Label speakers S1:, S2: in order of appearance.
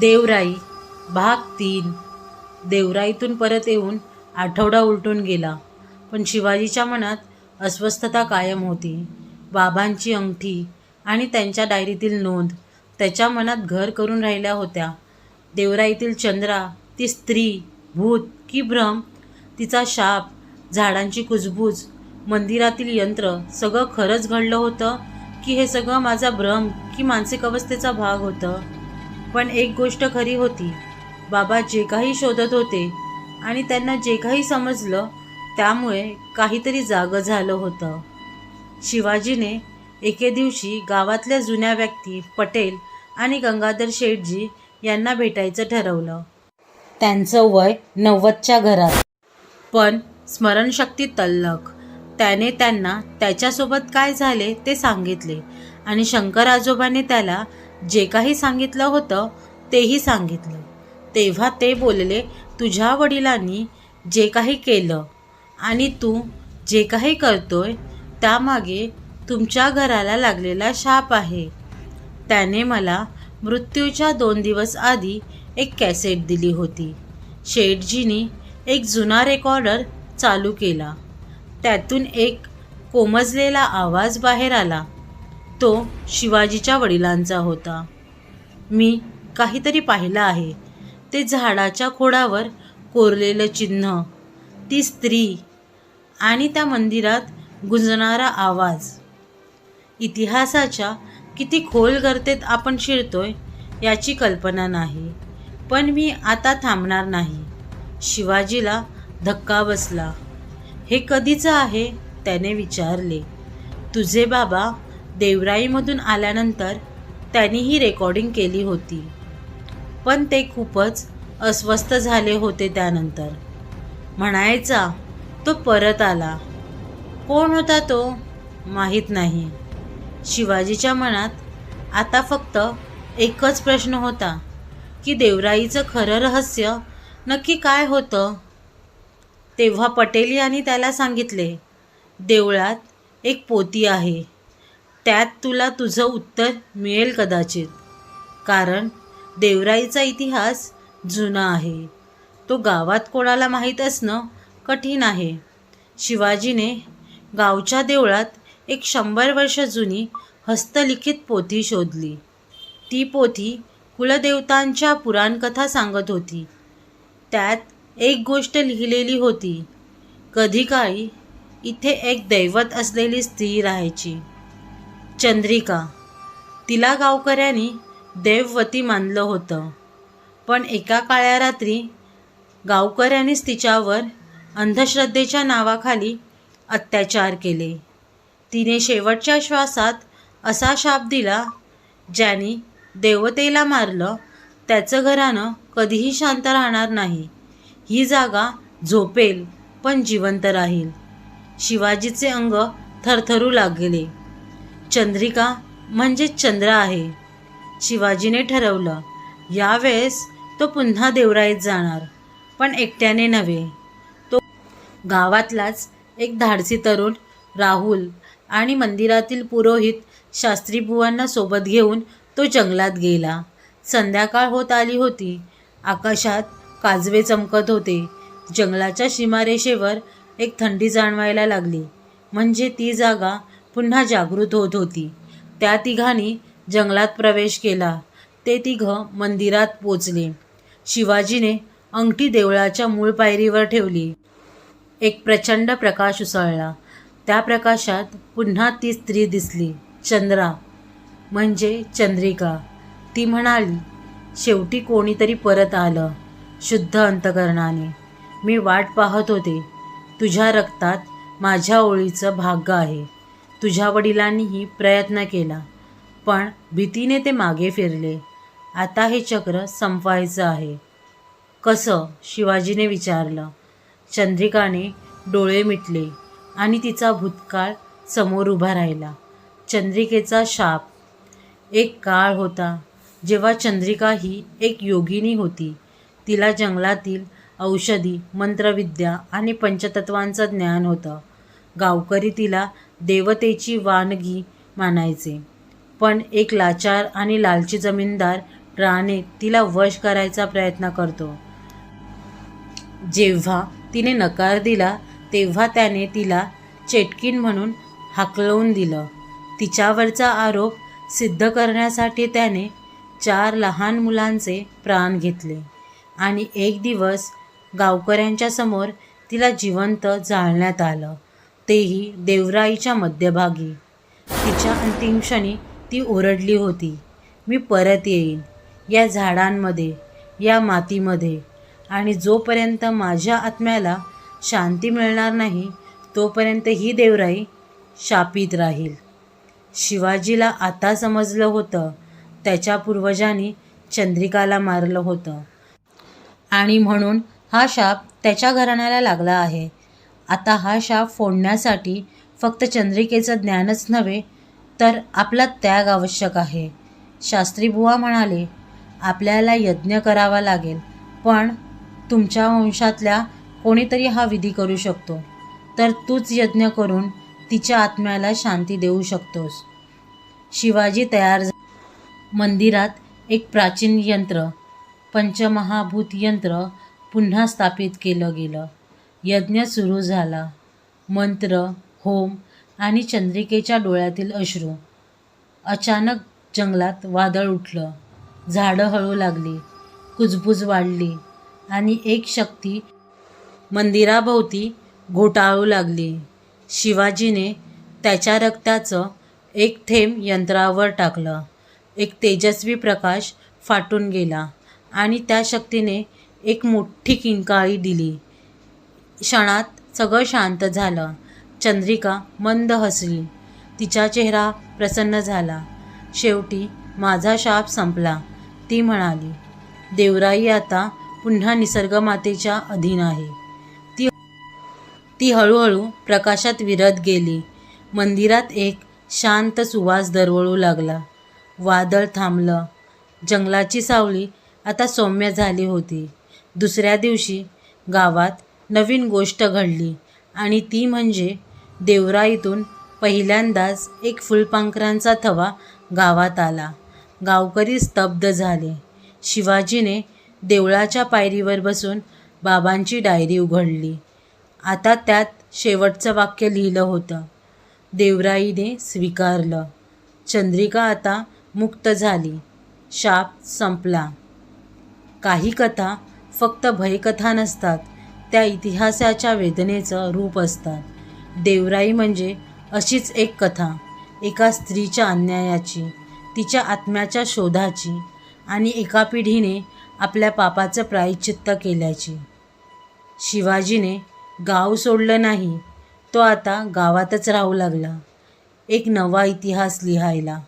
S1: देवराई भाग तीन. देवराईतून परत येऊन आठवडा उलटून गेला. पण शिवाजीच्या मनात अस्वस्थता कायम होती. बाबांची अंगठी आणि त्यांच्या डायरीतील नोंद त्याच्या मनात घर करून राहिल्या होत्या. देवराईतील चंद्रा ती स्त्री भूत की भ्रम तिचा शाप झाडांची कुजबूज मंदिरातील यंत्र सगळं खरंच घडलं होतं की हे सगळं माझा भ्रम की मानसिक अवस्थेचा भाग होतं? पण एक गोष्ट खरी होती. बाबा जे काही शोधत होते आणि त्यांना जे काही समजलं त्यामुळे काहीतरी जागं झालं होतं. शिवाजीने एके दिवशी गावातल्या जुन्या व्यक्ती पटेल आणि गंगाधर शेठजी यांना भेटायचं ठरवलं. त्यांचं वय नव्वदच्या घरात. पण स्मरणशक्ती तल्लक त्याने त्यांना त्याच्यासोबत काय झाले ते सांगितले आणि शंकर आजोबाने त्याला जे काही सांगितलं होतं तेही सांगितलं. तेव्हा ते बोलले तुझ्या वडिलांनी जे काही केलं आणि तू जे काही करतोय त्यामागे तुमच्या घराला लागलेला शाप आहे. त्याने मला मृत्यूच्या दोन दिवस आधी एक कॅसेट दिली होती. शेठजीनी एक जुना रेकॉर्डर चालू केला. त्यातून एक कोमजलेला आवाज बाहेर आला. तो शिवाजीच्या वडिलांचा होता. मी काहीतरी पाहिलं आहे. ते झाडाच्या खोडावर कोरलेलं चिन्ह ती स्त्री आणि त्या मंदिरात गुंजणारा आवाज. इतिहासाच्या किती खोल गर्तेत आपण शिरतोय याची कल्पना नाही पण मी आता थांबणार नाही. शिवाजीला धक्का बसला. हे कधीचं आहे? त्याने विचारले. तुझे बाबा देवराईमधून आल्यानंतर त्यांनी ही रेकॉर्डिंग केली होती. पण ते खूपच अस्वस्थ झाले होते त्यानंतर. म्हणायचा तो परत आला. कोण होता तो? माहीत नाही. शिवाजीच्या मनात आता फक्त एकच प्रश्न होता की देवराईचं खरं रहस्य नक्की काय होतं? तेव्हा पटेल यांनी त्याला सांगितले देवळात एक पोती आहे. त्यात तुला तुझं उत्तर मिळेल कदाचित. कारण देवराईचा इतिहास जुना आहे. तो गावात कोणाला माहीत असणं कठीण आहे. शिवाजीने गावच्या देवळात एक शंभर वर्ष जुनी हस्तलिखित पोथी शोधली. ती पोथी कुलदेवतांच्या पुराणकथा सांगत होती. त्यात एक गोष्ट लिहिलेली होती. कधी काळी इथे एक दैवत असलेली स्त्री राहायची. चंद्रिका. तिला गावकऱ्यांनी देववती मानलं होतं. पण एका काळ्या रात्री गावकऱ्यांनीच तिच्यावर अंधश्रद्धेच्या नावाखाली अत्याचार केले. तिने शेवटच्या श्वासात असा शाप दिला ज्याने देवतेला मारलं. त्याचं घरानं कधीही शांत राहणार नाही. ही जागा झोपेल पण जिवंत राहील. शिवाजीचे अंग थरथरू लागले. चंद्रिका म्हणजे चंद्र आहे. शिवाजीने ठरवलं यावेळेस तो पुन्हा देवराईत जाणार पण एकट्याने नव्हे. तो गावातलाच एक धाडसी तरुण राहुल आणि मंदिरातील पुरोहित शास्त्रीबुवांना सोबत घेऊन तो जंगलात गेला. संध्याकाळ होत आली होती. आकाशात काजवे चमकत होते. जंगलाच्या सीमारेषेवर एक थंडी जाणवायला लागली. म्हणजे ती जागा पुन्हा जागृत होत होती. त्या तिघांनी जंगलात प्रवेश केला. ते तिघं मंदिरात पोचले. शिवाजीने अंगठी देवळाच्या मूळ पायरीवर ठेवली. एक प्रचंड प्रकाश उसळला. त्या प्रकाशात पुन्हा ती स्त्री दिसली चंद्रा म्हणजे चंद्रिका. ती म्हणाली शेवटी कोणीतरी परत आलं शुद्ध अंतकरणाने. मी वाट पाहत होते. तुझ्या रक्तात माझ्या ओळीचं भाग्य आहे. तुझ्या वडिलांनीही प्रयत्न केला पण भीतीने ते मागे फिरले. आता हे चक्र संपवायचं आहे. कसं? शिवाजीने विचारलं. चंद्रिकाने डोळे मिटले आणि तिचा भूतकाळ समोर उभा राहिला. चंद्रिकेचा शाप. एक काळ होता जेव्हा चंद्रिका ही एक योगिनी होती. तिला जंगलातील औषधी मंत्रविद्या आणि पंचतत्वांचं ज्ञान होतं. गावकरी तिला देवतेची वानगी मानायचे. पण एक लाचार आणि लालची जमीनदार राणे तिला वश करायचा प्रयत्न करतो. जेव्हा तिने नकार दिला तेव्हा त्याने तिला चेटकीन म्हणून हाकलवून दिलं. तिच्यावरचा आरोप सिद्ध करण्यासाठी त्याने चार लहान मुलांचे प्राण घेतले आणि एक दिवस गावकऱ्यांच्या समोर तिला जिवंत जाळण्यात आलं. तेही देवराईच्या मध्यभागी. तिच्या अंतिम क्षणी ती ओरडली होती मी परत येईन या झाडांमध्ये या मातीमध्ये. आणि जोपर्यंत माझ्या आत्म्याला शांती मिळणार नाही तोपर्यंत ही देवराई शापित राहील. शिवाजीला आता समजलं होतं त्याच्या पूर्वजांनी चंद्रिकाला मारलं होतं. आणि म्हणून हा शाप त्याच्या घराण्याला लागला आहे. आता हा शाप फोडण्यासाठी फक्त चंद्रिकेचं ज्ञानच नव्हे तर आपला त्याग आवश्यक आहे. शास्त्री बुवा म्हणाले आपल्याला यज्ञ करावा लागेल पण तुमच्या वंशातल्या कोणीतरी हा विधी करू शकतो. तर तूच यज्ञ करून तिच्या आत्म्याला शांती देऊ शकतोस. शिवाजी तयार मंदिरात एक प्राचीन यंत्र पंचमहाभूत यंत्र पुन्हा स्थापित केलं गेलं. यज्ञ सुरू झाला. मंत्र होम आणि चंद्रिकेच्या डोळ्यातील अश्रू. अचानक जंगलात वादळ उठलं. झाडं हळू लागली. कुजबुज वाढली आणि एक शक्ती मंदिराभोवती घोटाळू लागली. शिवाजीने त्याच्या रक्ताचं एक थेंब यंत्रावर टाकलं. एक तेजस्वी प्रकाश फाटून गेला आणि त्या शक्तीने एक मोठी किंकाळी दिली. क्षणात सगळं शांत झालं. चंद्रिका मंद हसली. तिचा चेहरा प्रसन्न झाला. शेवटी माझा शाप संपला. ती म्हणाली देवराई आता पुन्हा निसर्गमातेच्या अधीन आहे. ती ती हळूहळू प्रकाशात विरत गेली. मंदिरात एक शांत सुवास दरवळू लागला. वादळ थांबलं. जंगलाची सावली आता सौम्य झाली होती. दुसऱ्या दिवशी गावात नवीन गोष्ट घडली. आणि ती म्हणजे देवराईतून पहिल्यांदाच एक फुलपांखरांचा थवा गावात आला. गावकरी स्तब्ध झाले. शिवाजीने देवळाच्या पायरीवर बसून बाबांची डायरी उघडली. आता त्यात शेवटचं वाक्य लिहिलं होतं. देवराईने स्वीकारलं. चंद्रिका आता मुक्त झाली. शाप संपला. काही कथा फक्त भयकथा नसतात. त्या इतिहासाच्या वेदनेचं रूप असतात. देवराई म्हणजे अशीच एक कथा. एका स्त्रीच्या अन्यायाची तिच्या आत्म्याच्या शोधाची आणि एका पिढीने आपल्या पापाचं प्रायश्चित्त केल्याची. शिवाजीने गाव सोडलं नाही तो आता गावातच राहू लागला. एक नवा इतिहास लिहायला.